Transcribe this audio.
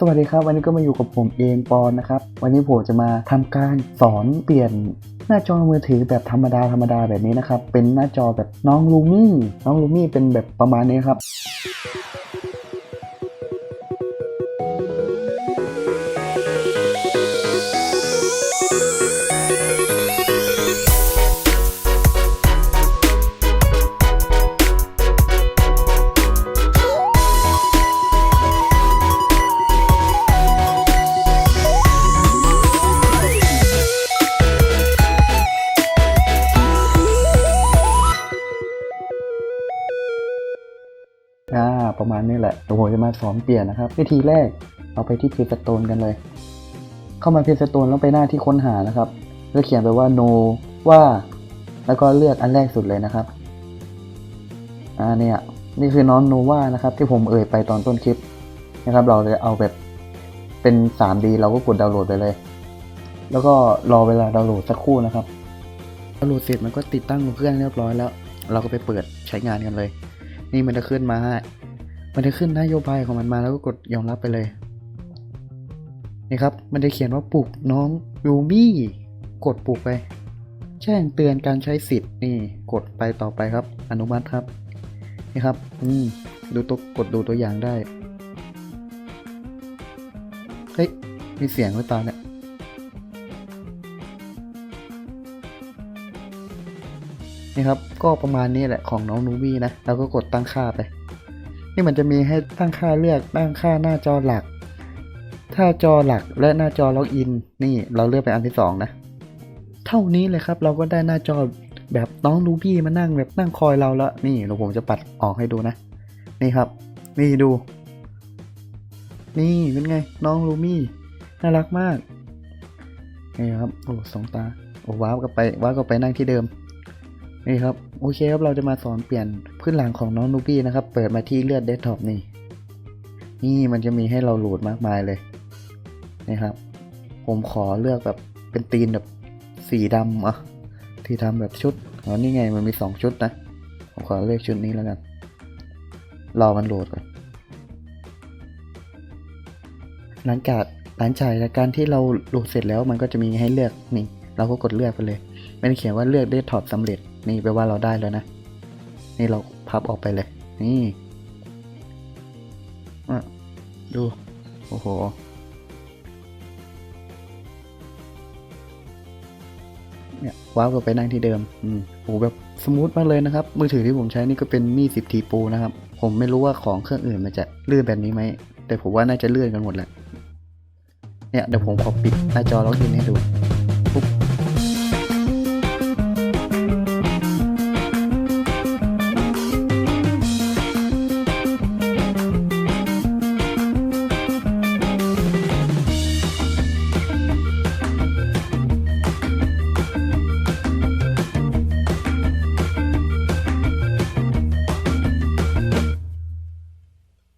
สวัสดีครับ วันนี้ก็มาอยู่กับผมเอมปอนนะครับ วันนี้ผมจะมาทำการสอนเปลี่ยนหน้าจอมือถือแบบธรรมดาธรรมดาแบบนี้นะครับ เป็นหน้าจอแบบน้องลูมี่น้องลูมี่เป็นแบบประมาณนี้ครับ อ่าประมาณนี้แหละเดี๋ยวผมจะมาสอนเปลี่ยนนะครับ วิธีแรกเอาไปที่เพจสโตนกันเลย เข้ามาเพจสโตนแล้วไปหน้าที่ค้นหานะครับแล้วเขียนไปว่า no ว่า แล้วก็เลือกอันแรกสุดเลยนะครับอ่าเนี่ยนี่คือน้องโนวานะครับ ที่ผมเอ่ยไปตอนต้นคลิปนะครับ เราจะเอาแบบเป็น 3D เราก็กดดาวน์โหลดไปเลย แล้วก็รอเวลาดาวน์โหลดสักครู่นะครับดาวน์โหลดเสร็จมันก็ติดตั้งเครื่องเรียบร้อยแล้ว เราก็ไปเปิดใช้งานกันเลย นี่มันจะขึ้นมา มันจะขึ้นนโยบายของมันมาแล้วก็กดยอมรับไปเลยนี่ครับ มันจะเขียนว่าปลุกน้องยูมี่กดปลุกไป แจ้งเตือนการใช้สิทธิ์นี่ กดไปต่อไปครับ อนุมัติครับ นี่ครับ อืม ดูตัวกดดูตัวอย่างได้ เฮ้ย มีเสียงไว้ตาเนี่ย นี่ครับ ก็ประมาณนี้แหละของน้องนูบี้นะเราก็กดตั้งค่าไป นี่มันจะมีให้ตั้งค่าเลือกตั้งค่าหน้าจอหลัก ถ้าจอหลักและหน้าจอล็อกอิน นี่เราเลือกไปอันที่สองนะเท่านี้เลยครับเราก็ได้หน้าจอแบบน้องนูบี้มานั่งแบบนั่งคอยเราแล้ว นี่เดี๋ยวผมจะปัดออกให้ดูนะ นี่ครับ นี่ดู นี่เป็นไง น้องลูมี่น่ารักมากนี่ครับโอ้สองตาโอ้ว้าวกลับไปว้าวกลับไปนั่งที่เดิม นี่ครับโอเคครับเราจะมาสอนเปลี่ยนพื้นหลังของน้องนูบี้นะครับ เปิดมาที่เลือดเดสก์ท็อปนี่ นี่มันจะมีให้เราโหลดมากมายเลยนี่ครับ ผมขอเลือกแบบเป็นตีนแบบสีดำอะที่ทำแบบชุดอ๋อนี่ไงมันมีสองชุดนะผมขอเลือกชุดนี้แล้วกันรอมันโหลดก่อนหลังจากหลังจากการที่เราโหลดเสร็จแล้วมันก็จะมีให้เลือกนี่ เราก็กดเลือกไปเลย ไม่ได้เขียนว่าเลือกได้ถอดสำเร็จ นี่แปลว่าเราได้แล้วนะ นี่เราพับออกไปเลย นี่อะดู โอ้โห เนี่ยว้าวกลับไปนั่งที่เดิม อืมโอ้แบบสมูทมากเลยนะครับ มือถือที่ผมใช้นี่ก็เป็นมี10 T Pro นะครับ ผมไม่รู้ว่าของเครื่องอื่นมันจะลื่นแบบนี้ไหม แต่ผมว่าน่าจะเลื่อนกันหมดแหละ เนี่ยเดี๋ยวผมขอปิดหน้าจอล็อกอินให้ดู